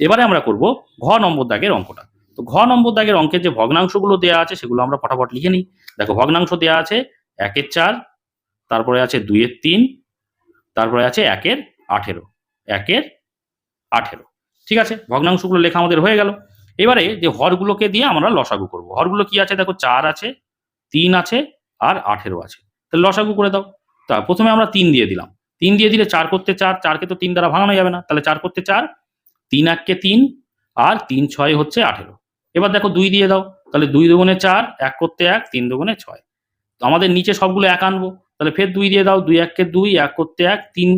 এবারে আমরা করব ঘ নম্বর দাগের অঙ্কটা। তো ঘ নম্বর দাগের অঙ্কের যে ভগ্নাংশগুলো দেওয়া আছে সেগুলো আমরা ফটাফট লিখে নিই। দেখো ভগ্নাংশ দেওয়া আছে একের চার, তারপরে আছে দুইয়ের তিন, তারপরে আছে একের আঠেরো একের আঠেরো। ঠিক আছে? ভগ্নাংশগুলো লেখা আমাদের হয়ে গেল। এবারে যে হরগুলোকে দিয়ে আমরা লসাগু করব। হরগুলো কি আছে? দেখো চার আছে, তিন আছে আর আঠেরো আছে। তাহলে লসাগু করে দাও। তা প্রথমে আমরা তিন দিয়ে দিলাম। তিন দিয়ে দিলে চার করতে চার, চারকে তো তিন দ্বারা ভাঙানো যাবে না। তাহলে চার করতে চার তিন এককে তিন আর তিন ছয় হচ্ছে আঠেরো। এবার দেখো দুই দিয়ে দাও, তাহলে দুই দুগুণে চার, এক করতে এক, তিন দুগুণে ছয়। তো আমাদের নিচে সবগুলো এক আনব, তাহলে ফের দুই দিয়ে দাও, দুই এককে দুই, এক করতে এক, তিন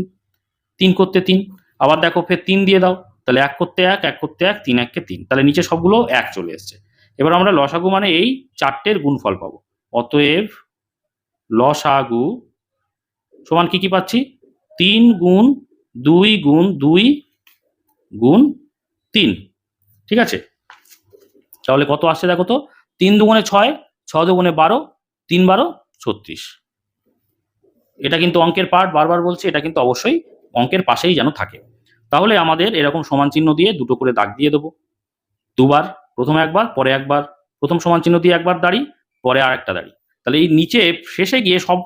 তিন করতে তিন। আবার দেখো ফের তিন দিয়ে দাও, তাহলে এক করতে এক এক করতে এক, তিন এককে তিন। তাহলে নিচে সবগুলো এক চলে এসছে। এবার আমরা লসাগু মানে এই চারটের গুণফল পাবো। অতএব লসাগু সমান কি কি পাচ্ছি? তিন গুণ দুই গুণ দুই গুণ তিন। ঠিক আছে? তাহলে কত আসছে দেখো তো? তিন দুগুণে ছয়, ছ দুগুণে বারো, তিন বারো, ছত্রিশ। এটা কিন্তু অঙ্কের পার্ট বারবার বলছি, এটা কিন্তু অবশ্যই অঙ্কের পাশেই যেন থাকে। তাহলে আমাদের এরকম সমান চিহ্ন দিয়ে দুটো করে দাগ দিয়ে দেবো। দুবার, প্রথমে একবার, পরে একবার। প্রথম সমান চিহ্ন দিয়ে একবার দাঁড়ি, পরে আর একটা দাঁড়ি। তাহলে এই নিচে, শেষে গিয়ে সব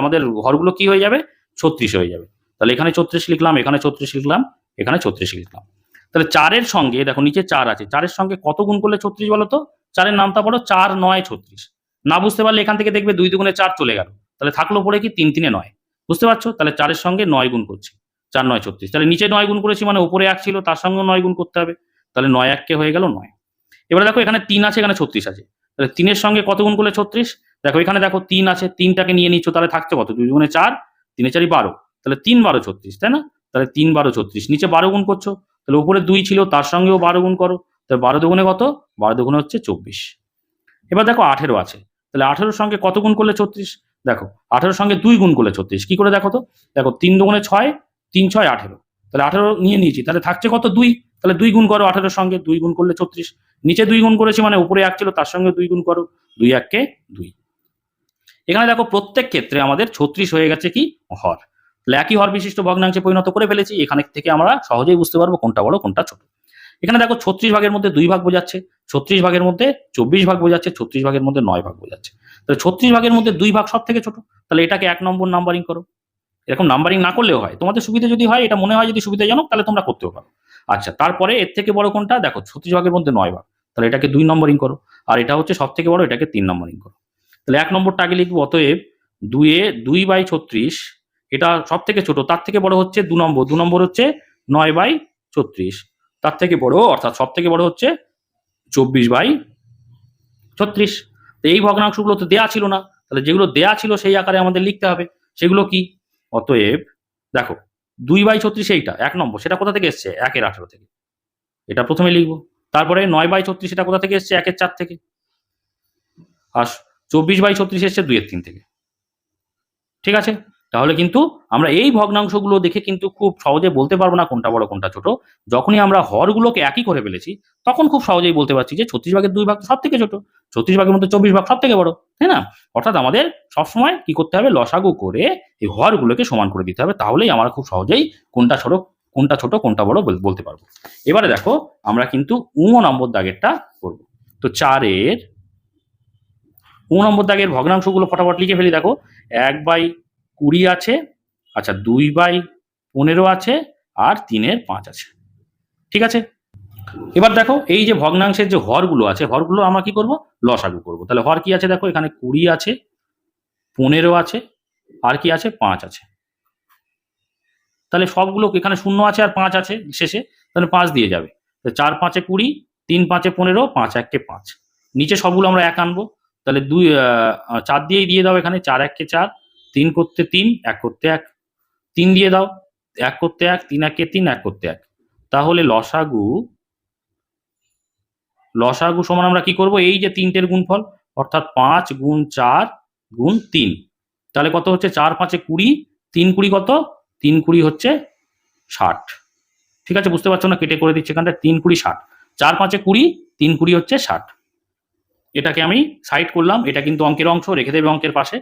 আমাদের ঘরগুলো কি হয়ে যাবে? ছত্রিশ হয়ে যাবে। তাহলে এখানে ছত্রিশ লিখলাম, এখানে ছত্রিশ লিখলাম এখানে ছত্রিশ লিখলাম। তাহলে চারের সঙ্গে, দেখো নিচে চার আছে, চারের সঙ্গে কত গুণ করলে ছত্রিশ বলো তো? চারের নামটা পড়ো, চার নয় ছত্রিশ। না বুঝতে পারলে এখান থেকে দেখবে দুই দুগুণে চার চলে গেল। তাহলে থাকল পড়ে কি তিন তিনে নয়। বুঝতে পারছ? তাহলে চারের সঙ্গে নয় গুণ করছি, চার নয় ছত্রিশ। তাহলে নিচে নয় গুণ করেছি মানে উপরে এক ছিল, তার সঙ্গে নয় গুণ করতে হবে। তাহলে নয় এককে হয়ে গেল নয়। এবারে দেখো এখানে তিন আছে, এখানে ছত্রিশ আছে। তাহলে তিনের সঙ্গে কত গুণ করলে ছত্রিশ? দেখো এখানে দেখো তিন আছে, তিনটাকে নিয়ে নিচ্ছ, তাহলে থাকছে কত? দুই গুণে চার, তিনে চারি বারো। তাহলে তিন বারো ছত্রিশ, তাই না? তাহলে তিন বারো ছত্রিশ। নিচে বারো গুণ করছ, তাহলে উপরে দুই ছিল, তার সঙ্গেও বারো গুণ করো, তাহলে বারো দুগুণে কত? বারো দুগুণে হচ্ছে চব্বিশ। এবার দেখো আঠেরো আছে, তাহলে আঠেরোর সঙ্গে কত গুণ করলে ছত্রিশ? দেখো, আঠেরোর সঙ্গে দুই গুণ করলে ছত্রিশ, কি করে দেখো তো? দেখো, তিন দুগুণে ছয়, তিন ছয় আঠেরো। তাহলে আঠেরো নিয়ে নিয়েছি, তাহলে থাকছে কত? দুই। তাহলে দুই গুণ করো আঠেরোর সঙ্গে, দুই গুণ করলে ছত্রিশ। নিচে দুই গুণ করেছি মানে উপরে এক ছিল, তার সঙ্গে দুই গুণ করো, দুই এককে দুই। এখানে দেখো প্রত্যেক ক্ষেত্রে আমাদের ছত্রিশ হয়ে গেছে কি? হর। তাহলে একই হর বিশিষ্ট ভগ্নাংশে পরিণত করে ফেলেছি, এখানে থেকে আমরা সহজেই বুঝতে পারব কোনটা বড়, কোনটা ছোট। এখানে দেখো ছত্রিশ ভাগের মধ্যে দুই ভাগ বোঝাচ্ছে, ছত্রিশ ভাগের মধ্যে চব্বিশ ভাগ বোঝাচ্ছে, ছত্রিশ ভাগের মধ্যে নয় ভাগ বোঝাচ্ছে। তাহলে ছত্রিশ ভাগের মধ্যে দুই ভাগ সব থেকে ছোট, তাহলে এটাকে এক নম্বর নাম্বারিং করো। এরকম নাম্বারিং না করলেও হয়, তোমাদের সুবিধা যদি হয়, এটা মনে হয় যদি সুবিধাজনক তাহলে তোমরা করতেও পারো। আচ্ছা তারপরে এর থেকে বড় কোনটা? দেখো ছত্রিশ ভাগের মধ্যে নয় ভাগ, তাহলে এটাকে দুই নম্বরিং করো, আর এটা হচ্ছে সব থেকে বড়, এটাকে তিন নম্বরিং করো। তাহলে এক নম্বরটা আগে লিখব, অতএব দুয়ে দুই বাই ছত্রিশ এটা সব থেকে ছোট, তার থেকে বড় হচ্ছে দু নম্বর দু নম্বর হচ্ছে নয় বাই ছত্রিশ, তার থেকে বড়, অর্থাৎ সব থেকে বড় হচ্ছে চব্বিশ বাই ছত্রিশ। তো এই ভগ্নাংশগুলো তো দেয়া ছিল না, তাহলে যেগুলো দেয়া ছিল সেই আকারে আমাদের লিখতে হবে, সেগুলো কি? অতএব, দেখো, দুই বাই ছত্রিশ এইটা, এক নম্বর, সেটা কোথা থেকে এসছে? একের আঠেরো থেকে। এটা প্রথমে লিখব, তারপরে নয় বাই ছত্রিশ এটা কোথা থেকে এসছে? একের চার থেকে। আর চব্বিশ বাই ছত্রিশ এসছে দুইয়ের তিন থেকে। ঠিক আছে? তাহলে কিন্তু আমরা এই ভগ্নাংশগুলো দেখে কিন্তু খুব সহজে বলতে পারব না কোনটা বড়, কোনটা ছোট। যখনই আমরা হরগুলোকে একই করে ফেলেছি, তখন খুব সহজেই বলতে পারছি যে ছত্রিশ ভাগের দুই ভাগ সব থেকে ছোট। ছত্রিশ ভাগের মধ্যে চব্বিশ ভাগ সব থেকে বড়, তাই না? অর্থাৎ আমাদের সবসময় কি করতে হবে? লসাগু করে এই হরগুলোকে সমান করে দিতে হবে। তাহলেই আমরা খুব সহজেই কোনটা ছোট কোনটা ছোট, কোনটা বড় বল- বলতে পারব। এবারে দেখো, আমরা কিন্তু উ নম্বর দাগেরটা করব। তো চারের উ নম্বর দাগের ভগ্নাংশগুলো ফটাফট লিখে ফেলি, দেখো। এক বাই কুড়ি আছে আচ্ছা দুই বাই পনেরো আছে আর তিনের পাঁচ আছে। ঠিক আছে? এবার দেখো, এই যে ভগ্নাংশের যে হরগুলো আছে, হরগুলো আমরা কি করব? লসাগু করব। তাহলে হর কি আছে দেখো? এখানে কুড়ি আছে, পনেরো আছে, আর কি আছে? পাঁচ আছে। তাহলে সবগুলো এখানে শূন্য আছে আর পাঁচ আছে শেষে? তাহলে পাঁচ দিয়ে যাবে। চার পাঁচে কুড়ি, তিন পাঁচে পনেরো, পাঁচ এককে পাঁচ। নিচে সবগুলো আমরা এক আনব। তাহলে দুই চার দিয়েই দিয়ে দাও এখানে, চার এককে চার তিন করতে তিন, এক করতে এক। তিন দিয়ে দাও, এক করতে এক, তিন একে তিন, এক করতে এক। তাহলে লসাগু লসাগু সমান আমরা কি করব? এই যে তিনটের গুণফল, অর্থাৎ পাঁচ গুণ চার গুণ তিন। তাহলে কত হচ্ছে? চার পাঁচে কুড়ি, তিন কুড়ি কত? তিন কুড়ি হচ্ছে ষাট। ঠিক আছে? বুঝতে পারছ না? কেটে করে দিচ্ছে এখানটা, তিন কুড়ি ষাট। চার পাঁচে কুড়ি, তিন কুড়ি হচ্ছে ষাট। এটাকে আমি সাইড করলাম, এটা কিন্তু অঙ্কের অংশ, রেখে দেবে অঙ্কের পাশে।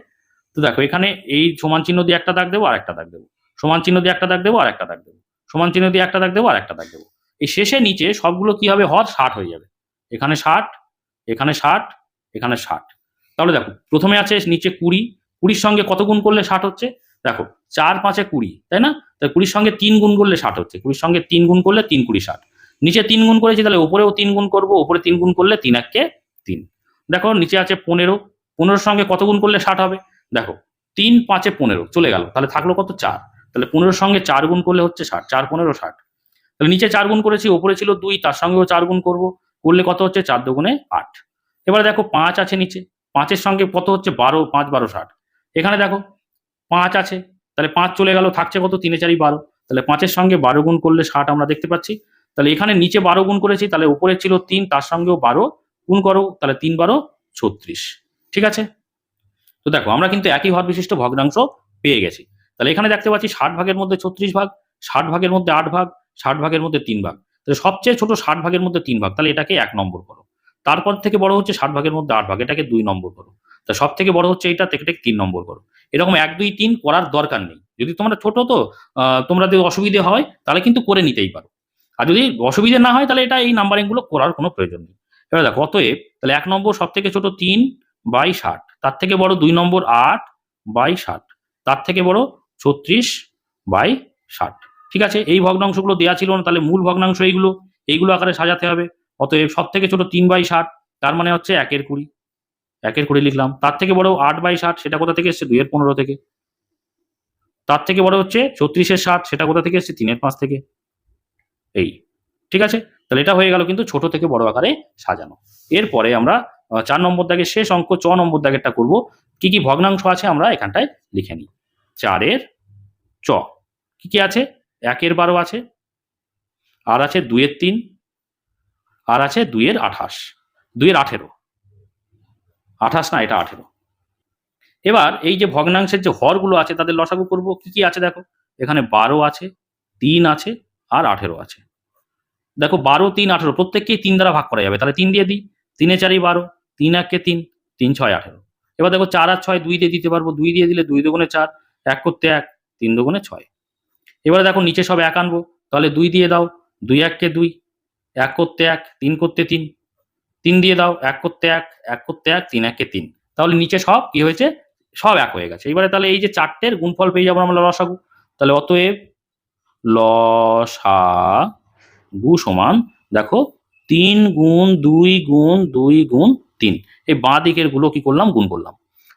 তো দেখো, এখানে এই সমান চিহ্ন দিয়ে একটা দাগ দেবো আর একটা দাগ দেবো। সমান চিহ্ন দিয়ে একটা দাগ দেবো আর একটা দাগ দেবো। সমান চিহ্ন দিয়ে একটা দাগ দেবো আর একটা দাগ দেবো। এই শেষে নিচে সবগুলো কি হবে? হর ষাট হয়ে যাবে। এখানে ষাট এখানে ষাট এখানে ষাট। তাহলে দেখো, প্রথমে আছে নিচে কুড়ি। কুড়ির সঙ্গে কত গুণ করলে ষাট হচ্ছে? দেখো, চার পাঁচে কুড়ি, তাই না? তাই কুড়ির সঙ্গে তিন গুণ করলে ষাট হচ্ছে। কুড়ির সঙ্গে তিন গুণ করলে তিন, কুড়ি, ষাট। নিচে তিন গুণ করেছি, তাহলে ওপরেও তিন গুণ করব, উপরে তিন গুণ করলে তিন এককে তিন। দেখো, নিচে আছে পনেরো। পনেরোর সঙ্গে কত গুণ করলে ষাট হবে? দেখো, তিন পাঁচে পনেরো, চলে গেল। তাহলে থাকল কত চার? তাহলে পনেরোর সঙ্গে চার গুণ করলে হচ্ছে ষাট, চার পনেরো ষাট। তাহলে নিচে চার গুণ করেছি, ওপরে ছিল দুই, তার সঙ্গেও চার গুণ করব, করলে কত হচ্ছে? চার দুগুণে আট। এবারে দেখো, পাঁচ আছে নিচে, পাঁচের সঙ্গে কত হচ্ছে? বারো, পাঁচ, বারো, ষাট। এখানে দেখো, পাঁচ আছে, তাহলে পাঁচ চলে গেল, থাকছে কত? তিনে চারি বারো। তাহলে পাঁচের সঙ্গে বারো গুণ করলে ষাট আমরা দেখতে পাচ্ছি। তাহলে এখানে নিচে বারো গুণ করেছি, তাহলে উপরে ছিল তিন, তার সঙ্গেও বারো গুণ করো, তাহলে তিন বারো ছত্রিশ। ঠিক আছে? তো দেখো, আমরা কিন্তু একই হর বিশিষ্ট ভগ্নাংশ পেয়ে গেছি। তাহলে এখানে দেখতে পাচ্ছি ষাট ভাগের মধ্যে ছত্রিশ ভাগ, ষাট ভাগের মধ্যে আট ভাগ, ষাট ভাগের মধ্যে তিন ভাগ। তাহলে সবচেয়ে ছোট ষাট ভাগের মধ্যে তিন ভাগ, তাহলে এটাকে এক নম্বর করো। তারপর থেকে বড় হচ্ছে ষাট ভাগের মধ্যে আট ভাগ, এটাকে দুই নম্বর করো। তা সব থেকে বড় হচ্ছে এটা থেকে তিন নম্বর করো। এরকম এক, দুই, তিন করার দরকার নেই। যদি তোমরা ছোট তো তোমরা যদি অসুবিধে হয়, তাহলে কিন্তু করে নিতেই পারো। আর যদি অসুবিধে না হয়, তাহলে এটা এই নাম্বারিংগুলো করার কোনো প্রয়োজন নেই। এবার দেখো, অতএব তাহলে এক নম্বর সব থেকে ছোট তিন বাই ষাট। তার থেকে বড় দুই নম্বর আট বাই ষাট তার থেকে বড় ছত্রিশ বাই ষাট ঠিক আছে? এই ভগ্নাংশগুলো দেওয়া ছিল না, তাহলে মূল ভগ্নাংশ এইগুলো এইগুলো আকারে সাজাতে হবে। অতএব সব থেকে ছোট তিন বাই ষাট তার মানে হচ্ছে একের কুড়ি। একের কুড়ি লিখলাম। তার থেকে বড় আট বাই ষাট সেটা কোথা থেকে এসছে? দুইয়ের পনেরো থেকে। তার থেকে বড় হচ্ছে ছত্রিশের ষাট সেটা কোথা থেকে এসছে? তিনের পাঁচ থেকে। এই। ঠিক আছে? তাহলে এটা হয়ে গেল কিন্তু ছোট থেকে বড় আকারে সাজানো। এরপরে আমরা চার নম্বর দাগের শেষ অঙ্ক, চ নম্বর দাগেরটা করব। কি কি ভগ্নাংশ আছে আমরা এখানটায় লিখে নিই। চারের চ, কি কি আছে? একের বারো আছে, আর আছে দুইয়ের তিন, আর আছে দুইয়ের আঠাশ। দুইয়ের আঠেরো। আঠাশ না, এটা আঠেরো। এবার এই যে ভগ্নাংশের যে হরগুলো আছে, তাদের লসাগু করব। কি কি আছে দেখো? এখানে বারো আছে, তিন আছে, আর আঠেরো আছে। দেখো বারো, তিন, আঠেরো, প্রত্যেককেই তিন দ্বারা ভাগ করা যাবে। তাহলে তিন দিয়ে দিই। তিনে চারি বারো তিন এককে তিন তিন ছয় আঠেরো। এবার দেখো চার আর ছয় দুই দিয়ে দিতে পারব, দুই দিয়ে দিলে দুই দুগুণে চার, এক করতে এক, তিন দুগুণে ছয়। এবারে দেখো নিচে সব এক আনব, তাহলে দুই দিয়ে দাও, দুই এককে দুই, এক করতে এক, তিন করতে তিন তিন দিয়ে দাও, এক করতে এক এক করতে এক, তিন এককে তিন। তাহলে নিচে সব কি হয়েছে? সব এক হয়ে গেছে। এবারে তাহলে এই যে চারটের গুণফল পেয়ে যাব আমরা লসাগু। তাহলে অতএব লসা গু সমান, দেখো তিন গুণ দুই গুণ দুই গুণ তিন। এই বাঁ দিকেরগুলো কি করলাম? গুণ করলাম।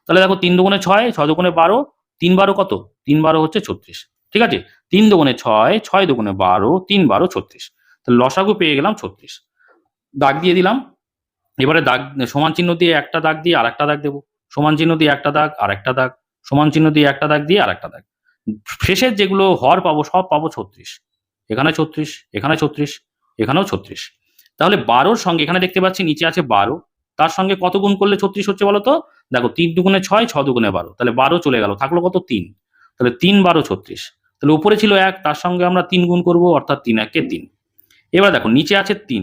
তাহলে দেখো তিন দুগুণে ছয় ছয় দুগুণে বারো, তিন বারো কত? তিন বারো হচ্ছে ছত্রিশ। ঠিক আছে? তিন দুগুণে ছয় ছয় দুগুণে বারো, তিন বারো ছত্রিশ। তাহলে লসাগু পেয়ে গেলাম ছত্রিশ। দাগ দিয়ে দিলাম। এবারে দাগ, সমান চিহ্ন দিয়ে একটা দাগ দিয়ে আর একটা দাগ দেবো। সমান চিহ্ন দিয়ে একটা দাগ আর একটা দাগ। সমান চিহ্ন দিয়ে একটা দাগ দিয়ে আর একটা দাগ। শেষের যেগুলো হর পাবো, সব পাবো ছত্রিশ। এখানে ছত্রিশ এখানে ছত্রিশ, এখানেও ছত্রিশ। তাহলে বারোর সঙ্গে, এখানে দেখতে পাচ্ছি নিচে আছে বারো। তার সঙ্গে কত গুণ করলে ছত্রিশ হচ্ছে বলো তো? দেখো, তিন দুগুণে ছয়, ছ দুগুণে বারো। তাহলে বারো চলে গেল, থাকল কত তিন। তাহলে তিন, বারো, ছত্রিশ। তাহলে উপরে ছিল এক, তার সঙ্গে আমরা তিন গুণ করব, অর্থাৎ তিন একে তিন। এবার দেখো, নিচে আছে তিন।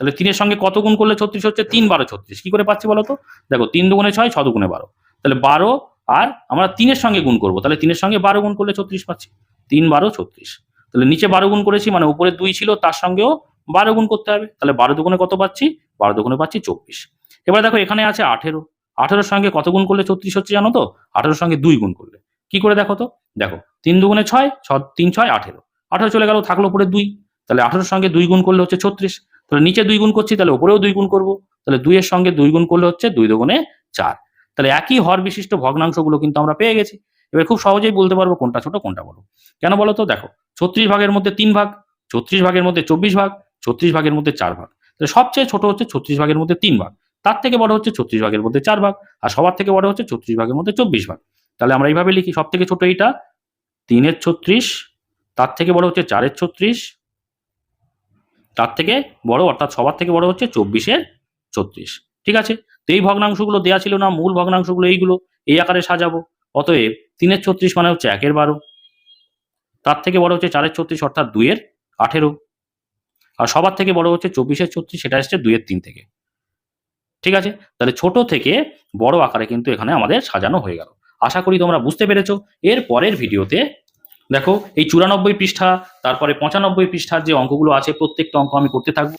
তাহলে তিনের সঙ্গে কত গুণ করলে ছত্রিশ হচ্ছে? তিন, বারো, ছত্রিশ। কি করে পাচ্ছি বলো তো? দেখো, তিন দুগুণে ছয়, ছ দুগুণে বারো। তাহলে বারো আর আমরা তিনের সঙ্গে গুণ করব, তাহলে তিনের সঙ্গে বারো গুণ করলে ছত্রিশ পাচ্ছি। তিন, বারো, ছত্রিশ। তাহলে নিচে বারো গুণ করেছি মানে উপরে দুই ছিল, তার সঙ্গেও বারো গুণ করতে হবে। তাহলে বারো দুগুণে কত পাচ্ছি? বারো দুগুণে পাচ্ছি চব্বিশ। এবার দেখো এখানে আছে আঠেরো। আঠেরোর সঙ্গে কত গুণ করলে ছত্রিশ হচ্ছে জানো তো? আঠেরোর সঙ্গে দুই গুণ করলে। কি করে দেখো তো? দেখো, তিন দুগুণে ছয়, ছ, তিন, ছয়, আঠেরো। আঠেরো চলে গেল, থাকল উপরে দুই। তাহলে আঠেরোর সঙ্গে দুই গুণ করলে হচ্ছে ছত্রিশ। তাহলে নিচে দুই গুণ করছি, তাহলে উপরেও দুই গুণ করব। তাহলে দুইয়ের সঙ্গে দুই গুণ করলে হচ্ছে দুই দুগুণে চার। তাহলে একই হর বিশিষ্ট ভগ্নাংশগুলো কিন্তু আমরা পেয়ে গেছি। এবার খুব সহজেই বলতে পারব কোনটা ছোট, কোনটা বড়। কেন বলো তো? দেখো, ছত্রিশ ভাগের মধ্যে তিন ভাগ, ছত্রিশ ভাগের মধ্যে চব্বিশ ভাগ, ছত্রিশ ভাগের মধ্যে চার ভাগ। তাহলে সবচেয়ে ছোট হচ্ছে ছত্রিশ ভাগের মধ্যে তিন ভাগ। তার থেকে বড় হচ্ছে ছত্রিশ ভাগের মধ্যে চার ভাগ, আর সবার থেকে বড় হচ্ছে ছত্রিশ ভাগের মধ্যে চব্বিশ ভাগ। তাহলে আমরা এইভাবে লিখি সব থেকে ছোট এইটা, তিনের ছত্রিশ, তার থেকে বড় হচ্ছে চারের ছত্রিশ, তার থেকে বড়, অর্থাৎ সবার থেকে বড় হচ্ছে চব্বিশের ছত্রিশ। ঠিক আছে? তো এই ভগ্নাংশগুলো দেওয়া ছিল না, মূল ভগ্নাংশগুলো এইগুলো, এই আকারে সাজাবো, অতএব তিনের ছত্রিশ মানে হচ্ছে একের বারো, তার থেকে বড় হচ্ছে চারের ছত্রিশ, অর্থাৎ দুইয়ের আঠেরো, আর সবার থেকে বড় হচ্ছে চব্বিশের ছত্রিশ, সেটা এসছে দুইয়ের তিন থেকে। ঠিক আছে? তাহলে ছোট থেকে বড় আকারে কিন্তু এখানে আমাদের সাজানো হয়ে গেল। আশা করি তোমরা বুঝতে পেরেছ। এর পরের ভিডিওতে দেখো, এই চুরানব্বই পৃষ্ঠা, তারপরে পঁচানব্বই পৃষ্ঠার যে অঙ্কগুলো আছে, প্রত্যেকটা অঙ্ক আমি করতে থাকব।